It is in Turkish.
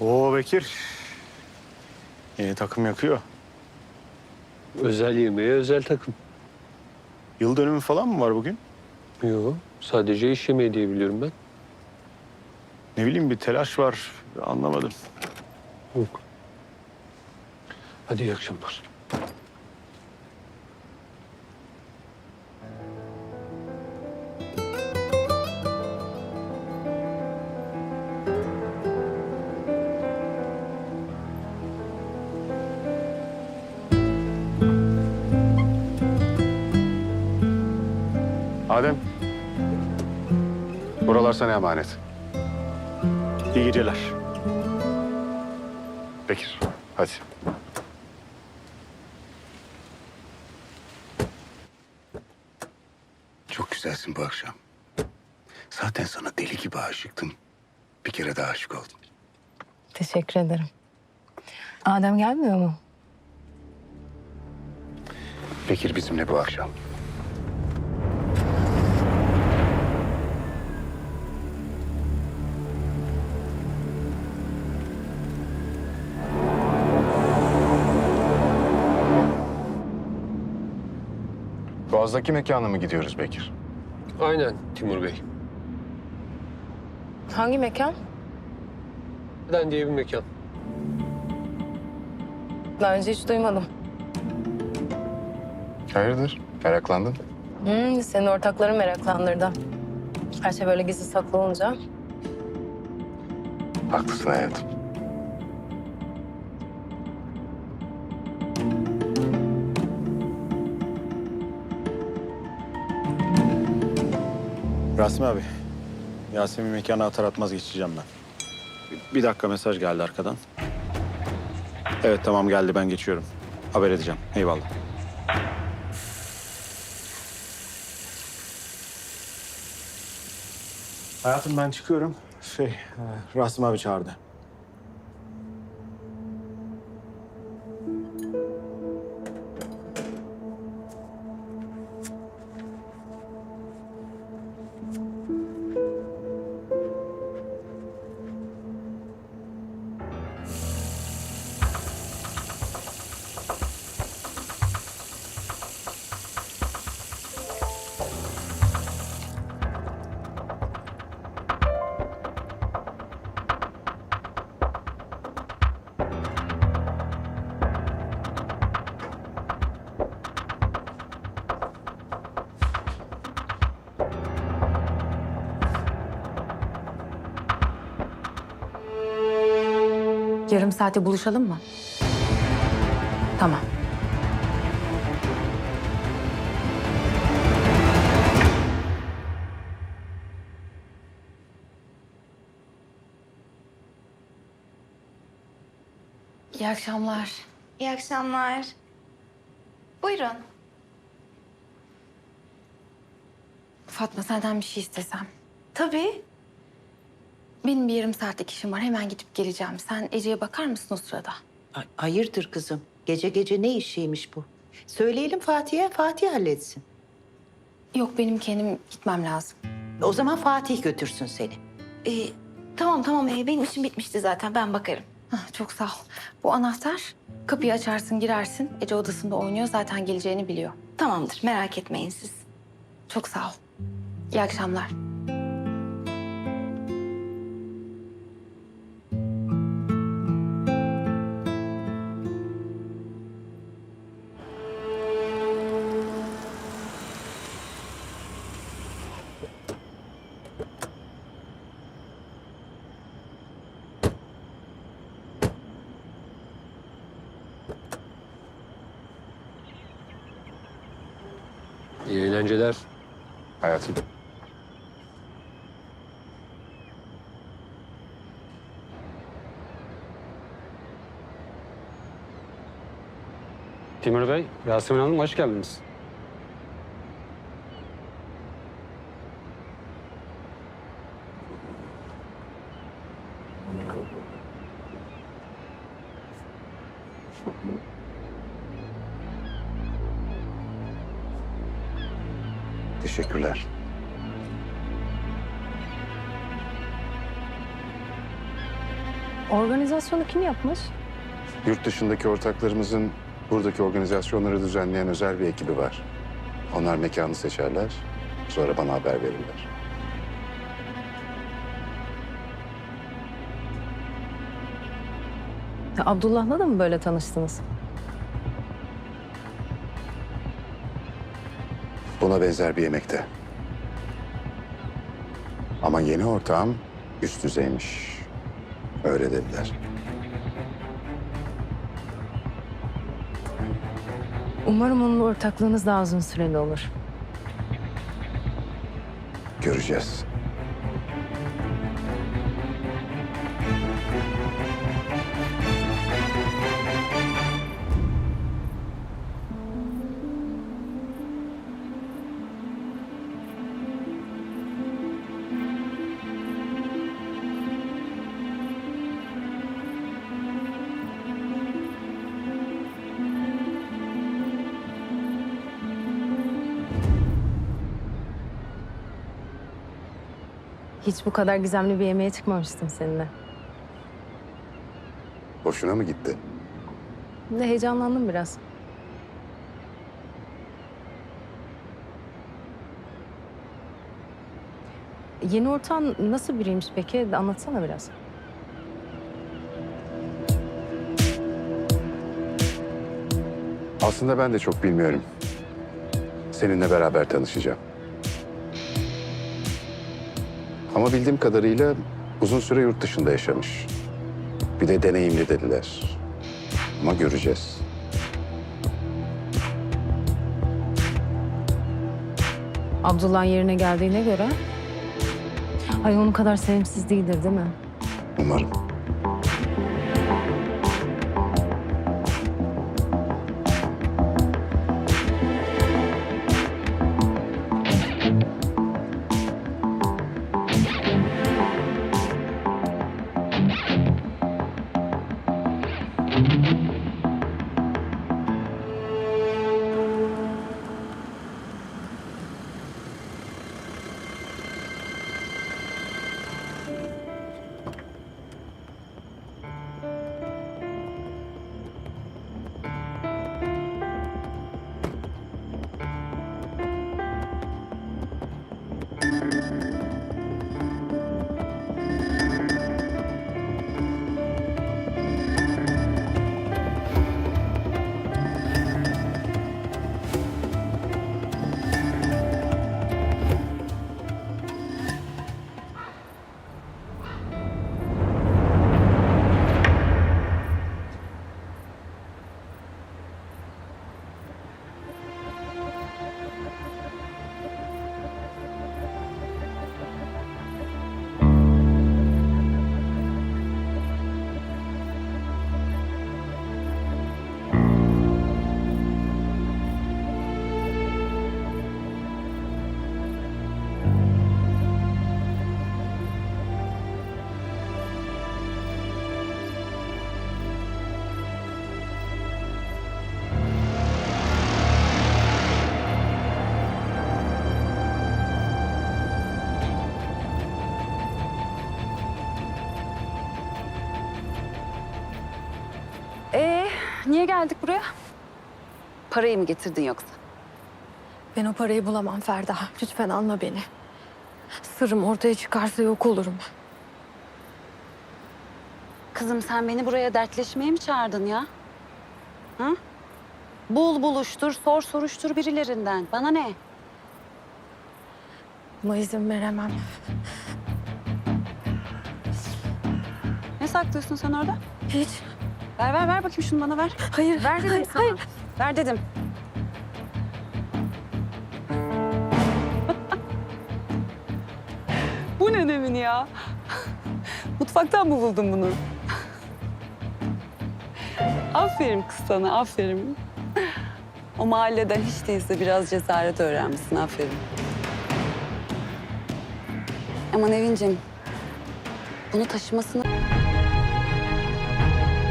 Oo Bekir. Yeni takım yakıyor. Özel yemeğe özel takım. Yıl dönümü falan mı var bugün? Yok. Sadece iş yemeği diye biliyorum ben. Ne bileyim bir telaş var. Anlamadım. Yok. Hadi iyi akşamlar. Adem. Buralar sana emanet. İyi geceler. Bekir, hadi. Çok güzelsin bu akşam. Zaten sana deli gibi aşıktım. Bir kere daha aşık oldum. Teşekkür ederim. Adem gelmiyor mu? Bekir bizimle bu akşam. Boğaz'daki mekana mı gidiyoruz Bekir? Aynen Timur Bey. Hangi mekan? Neden diye bir mekan. Daha önce hiç duymadım. Hayırdır? Meraklandın. Hmm, senin ortakların meraklandırdı. Her şey böyle gizli saklı olunca. Haklısın hayatım. Rasmi abi. Yasemin mekana atar atmaz geçeceğim ben. Bir- dakika mesaj geldi arkadan. Evet tamam geldi ben geçiyorum. Haber edeceğim. Eyvallah. Hayatım ben çıkıyorum. Şey, e, Rasmi abi çağırdı. Yarım saate buluşalım mı? Tamam. İyi akşamlar. İyi akşamlar. Buyurun. Fatma senden bir şey istesem. Tabii. Benim bir yarım saatlik işim var. Hemen gidip geleceğim. Sen Ece'ye bakar mısın o sırada? Ay- Hayırdır kızım? Gece gece ne işiymiş bu? Söyleyelim Fatih'e, Fatih halletsin. Yok benim kendim gitmem lazım. O zaman Fatih götürsün seni. Ee, tamam tamam ee, benim işim bitmişti zaten ben bakarım. Hah, çok sağ ol. Bu anahtar. Kapıyı açarsın girersin. Ece odasında oynuyor. Zaten geleceğini biliyor. Tamamdır merak etmeyin siz. Çok sağ ol. İyi akşamlar. İyi eğlenceler. Hayatım. Timur Bey, Yasemin Hanım hoş geldiniz. Teşekkürler. Organizasyonu kim yapmış? Yurt dışındaki ortaklarımızın buradaki organizasyonları düzenleyen özel bir ekibi var. Onlar mekanı seçerler, sonra bana haber verirler. Ya Abdullah'la da mı böyle tanıştınız? Buna benzer bir yemekte. Ama yeni ortağım üst düzeymiş. Öyle dediler. Umarım onunla ortaklığınız daha uzun süreli olur. Göreceğiz. Hiç bu kadar gizemli bir yemeğe çıkmamıştım seninle. Hoşuna mı gitti? De heyecanlandım biraz. Yeni ortağın nasıl biriymiş peki? Anlatsana biraz. Aslında ben de çok bilmiyorum. Seninle beraber tanışacağım. Ama bildiğim kadarıyla uzun süre yurt dışında yaşamış. Bir de deneyimli dediler. Ama göreceğiz. Abdullah'ın yerine geldiğine göre... Ay onun kadar sevimsiz değildir değil mi? Umarım. Geldik buraya? Parayı mı getirdin yoksa? Ben o parayı bulamam Ferda. Lütfen alma beni. Sırrım ortaya çıkarsa yok olurum. Kızım sen beni buraya dertleşmeye mi çağırdın ya? Hı? Bul buluştur, sor soruştur birilerinden. Bana ne? Buna izin veremem. Ne saklıyorsun sen orada? Hiç. Ver ver ver bakayım şunu bana ver. Hayır. Ver dedim hayır, sana. hayır. Ver dedim. Bu ne demin ya? Mutfaktan mı buldun bunu? aferin kız sana, aferin. O mahalleden hiç değilse biraz cesaret öğrenmişsin, aferin. Ama Nevin'cim, bunu taşımasını...